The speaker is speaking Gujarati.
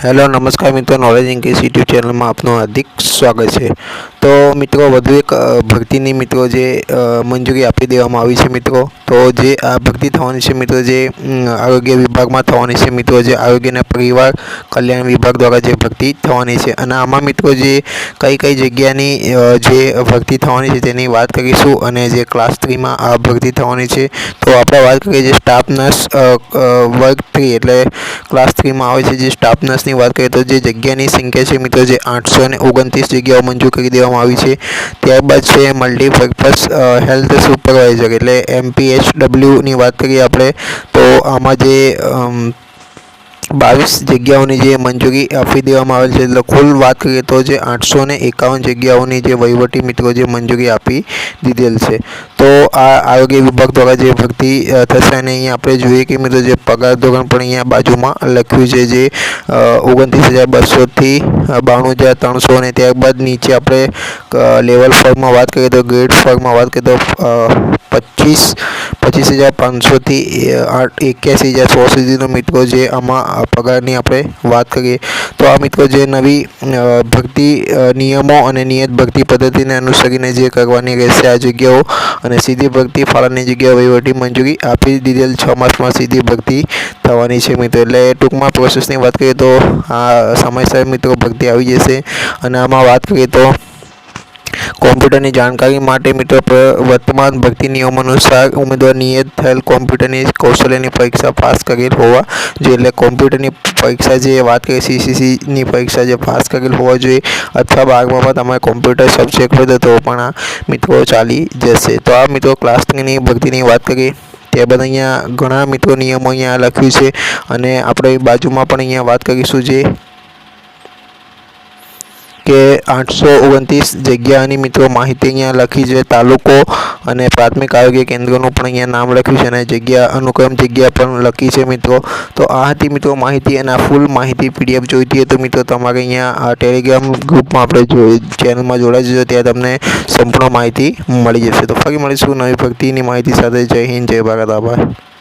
હેલો, નમસ્કાર મિત્રો, નોલેજ ઇંગ્લિશ યુટ્યુબ ચેનલમાં આપનું હાર્દિક સ્વાગત છે. તો મિત્રો, વધુ એક ભરતીની મિત્રો જે મંજૂરી આપી દેવામાં આવી છે મિત્રો, તો જે આ ભરતી થવાની છે મિત્રો, જે આરોગ્ય વિભાગમાં થવાની છે મિત્રો, જે આરોગ્યના પરિવાર કલ્યાણ વિભાગ દ્વારા જે ભરતી થવાની છે. અને આમાં મિત્રો, જે કઈ કઈ જગ્યાની જે ભરતી થવાની છે તેની વાત કરીશું અને જે ક્લાસ થ્રીમાં આ ભરતી થવાની છે, તો આપણે વાત કરીએ જે સ્ટાફ નર્સ વર્ગ થ્રી એટલે ક્લાસ થ્રીમાં આવે છે જે સ્ટાફ નર્સની વાત કરીએ તો જે જગ્યાની સંખ્યા છે મિત્રો, જે આઠસો ને ઓગણત્રીસ જગ્યાઓ મંજૂર કરી દેવામાં આવી છે, ત્યારબાદ છે મલ્ટીપર્પઝ હેલ્થ સુપરવાઇઝર એટલે એમપીએચડબલ્યુની વાત કરીએ આપણે, તો આમાં જે બાવીસ જગ્યાઓની જે મંજૂરી આપી દેવામાં આવેલ છે, એટલે કુલ વાત કરીએ તો જે આઠસો ને એકાવન જગ્યાઓની જે વહીવટી મિત્રો જે મંજૂરી આપી દીધેલ છે. તો આ આરોગ્ય વિભાગ દ્વારા જે ભરતી થશે અને અહીંયા આપણે જોઈએ કે મિત્રો જે પગાર ધોરણ પણ અહીંયા બાજુમાં લખ્યું છે જે ઓગણત્રીસ હજાર બસોથી બાણું હજાર ત્રણસો અને ત્યારબાદ નીચે આપણે લેવલ ફોરમાં વાત કરીએ તો ગ્રેડ ફોરમાં વાત કરીએ તો પચીસ પચીસ હજાર પાંચસોથી આઠ, એક્યાસી હજાર સો સુધીનો મિત્રો જે આમાં પગારની આપણે વાત કરીએ, તો આ મિત્રો જે નવી ભક્તિ નિયમો અને નિયત ભરતી પદ્ધતિને અનુસરીને જે કરવાની રહેશે આ જગ્યાઓ અને સીધી ભરતી ફાળાની જગ્યા વહીવટી મંજૂરી આપી દીધેલ છ માસમાં સીધી ભરતી થવાની છે મિત્રો. એટલે ટૂંકમાં પ્રોસેસની વાત કરીએ તો આ સમયસર મિત્રો ભરતી આવી જશે અને આમાં વાત કરીએ તો કોમ્પ્યુટરની જાણકારી માટે મિત્રો વર્તમાન ભરતી નિયમો અનુસાર ઉમેદવાર નિયત થયેલ કોમ્પ્યુટરની કૌશલ્યની પરીક્ષા પાસ કરેલ હોવા જોઈએ એટલે કોમ્પ્યુટરની પરીક્ષા જે વાત કરીએ, સીસીસીની પરીક્ષા જે પાસ કરેલ હોવા જોઈએ અથવા બારમામાં તમારે કોમ્પ્યુટર સબ્જેક્ટ હોય તો પણ આ મિત્રો ચાલી જશે. તો આ મિત્રો ક્લાસ થ્રીની ભરતીની વાત કરીએ, ત્યારબાદ અહીંયા ઘણા મિત્રો નિયમો અહીંયા લખ્યું છે અને આપણે બાજુમાં પણ અહીંયા વાત કરીશું જે કે આઠસો ઓગણત્રીસ જગ્યાની મિત્રો માહિતી અહીંયા લખી છે. તાલુકો અને પ્રાથમિક આરોગ્ય કેન્દ્રનું પણ અહીંયા નામ લખ્યું છે અને જગ્યા અનુક્રમ જગ્યા પણ લખી છે મિત્રો. તો આ હતી મિત્રો માહિતી અને આ ફૂલ માહિતી પીડીએફ જોઈતી હોય તો મિત્રો તમારે અહીંયા આ ટેલિગ્રામ ગ્રુપમાં આપણે ચેનલમાં જોડાઈ જજો. ત્યાં તમને સંપૂર્ણ માહિતી મળી જશે. તો ફરી મળીશું નવી ભક્તિની માહિતી સાથે. જય હિન્દ, જય ભારત, આભાર.